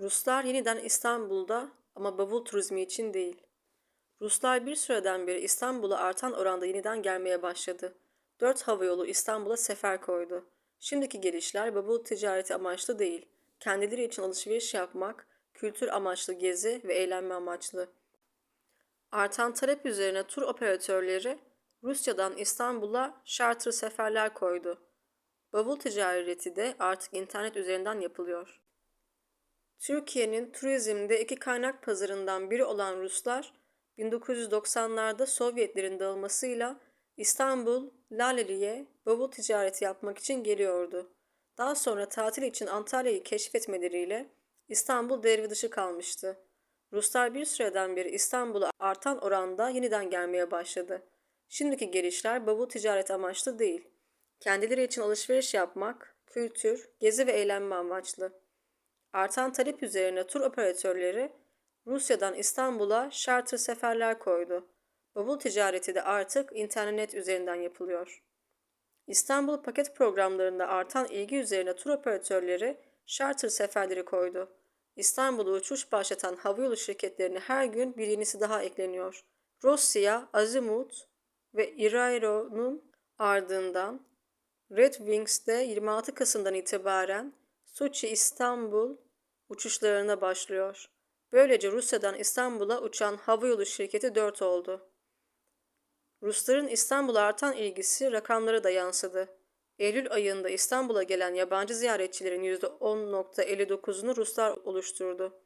Ruslar yeniden İstanbul'da ama bavul turizmi için değil. Ruslar bir süreden beri İstanbul'a artan oranda yeniden gelmeye başladı. Dört havayolu İstanbul'a sefer koydu. Şimdiki gelişler bavul ticareti amaçlı değil. Kendileri için alışveriş yapmak, kültür amaçlı gezi ve eğlenme amaçlı. Artan talep üzerine tur operatörleri Rusya'dan İstanbul'a charter seferler koydu. Bavul ticareti de artık internet üzerinden yapılıyor. Türkiye'nin turizmde iki kaynak pazarından biri olan Ruslar, 1990'larda Sovyetlerin dağılmasıyla İstanbul, Laleli'ye bavul ticareti yapmak için geliyordu. Daha sonra tatil için Antalya'yı keşfetmeleriyle İstanbul devre dışı kalmıştı. Ruslar bir süreden beri İstanbul'a artan oranda yeniden gelmeye başladı. Şimdiki gelişler bavul ticaret amaçlı değil. Kendileri için alışveriş yapmak, kültür, gezi ve eğlenme amaçlı. Artan talep üzerine tur operatörleri Rusya'dan İstanbul'a charter seferler koydu. Bavul ticareti de artık internet üzerinden yapılıyor. İstanbul paket programlarında artan ilgi üzerine tur operatörleri charter seferleri koydu. İstanbul'a uçuş başlatan havayolu şirketlerine her gün bir yenisi daha ekleniyor. Rusya, Azimut ve Iraero'nun ardından Red Wings'te 26 Kasım'dan itibaren Soçi İstanbul uçuşlarına başlıyor. Böylece Rusya'dan İstanbul'a uçan havayolu şirketi 4 oldu. Rusların İstanbul'a artan ilgisi rakamlara da yansıdı. Eylül ayında İstanbul'a gelen yabancı ziyaretçilerin %10.59'unu Ruslar oluşturdu.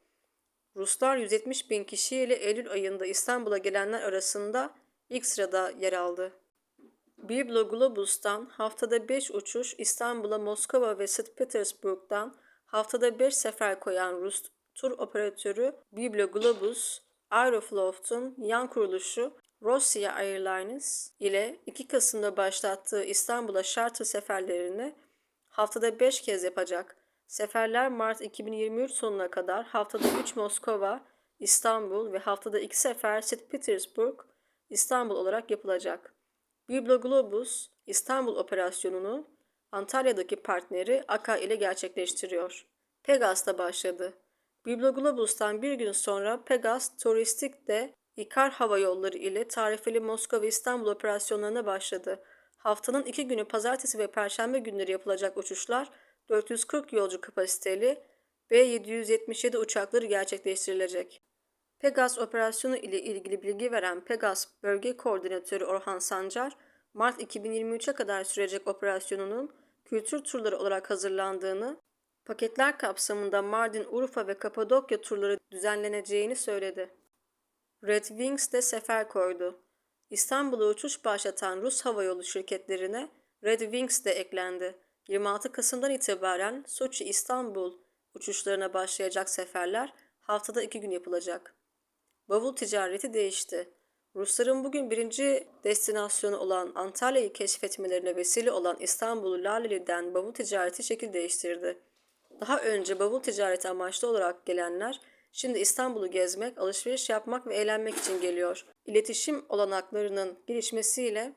Ruslar 170 bin kişiyle Eylül ayında İstanbul'a gelenler arasında ilk sırada yer aldı. Biblo Globus'tan haftada 5 uçuş İstanbul'a Moskova ve St. Petersburg'dan haftada 5 sefer koyan Rus tur operatörü Biblo Globus, Aeroflot'un yan kuruluşu Russia Airlines ile 2 Kasım'da başlattığı İstanbul'a charter seferlerini haftada 5 kez yapacak. Seferler Mart 2023 sonuna kadar haftada 3 Moskova, İstanbul ve haftada 2 sefer St. Petersburg, İstanbul olarak yapılacak. Biblo Globus, İstanbul operasyonunu Antalya'daki partneri AKA ile gerçekleştiriyor. Pegas'ta başladı. Biblo Globus'tan bir gün sonra Pegas Turistik de İkar Hava Yolları ile tarifeli Moskova İstanbul operasyonlarına başladı. Haftanın iki günü pazartesi ve perşembe günleri yapılacak uçuşlar 440 yolcu kapasiteli B-777 uçakları gerçekleştirilecek. Pegas operasyonu ile ilgili bilgi veren Pegas Bölge Koordinatörü Orhan Sancar, Mart 2023'e kadar sürecek operasyonunun kültür turları olarak hazırlandığını, paketler kapsamında Mardin, Urfa ve Kapadokya turları düzenleneceğini söyledi. Red Wings de sefer koydu. İstanbul'a uçuş başlatan Rus havayolu şirketlerine Red Wings de eklendi. 26 Kasım'dan itibaren Soçi İstanbul uçuşlarına başlayacak seferler haftada iki gün yapılacak. Bavul ticareti değişti. Rusların bugün birinci destinasyonu olan Antalya'yı keşfetmelerine vesile olan İstanbul'u Laleli'den bavul ticareti şekil değiştirdi. Daha önce bavul ticareti amaçlı olarak gelenler şimdi İstanbul'u gezmek, alışveriş yapmak ve eğlenmek için geliyor. İletişim olanaklarının gelişmesiyle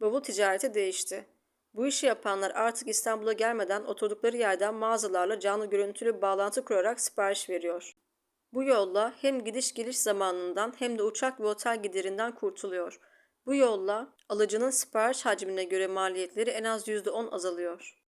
bavul ticareti değişti. Bu işi yapanlar artık İstanbul'a gelmeden oturdukları yerden mağazalarla canlı görüntülü bağlantı kurarak sipariş veriyor. Bu yolla hem gidiş geliş zamanından hem de uçak ve otel giderinden kurtuluyor. Bu yolla alıcının sipariş hacmine göre maliyetleri en az %10 azalıyor.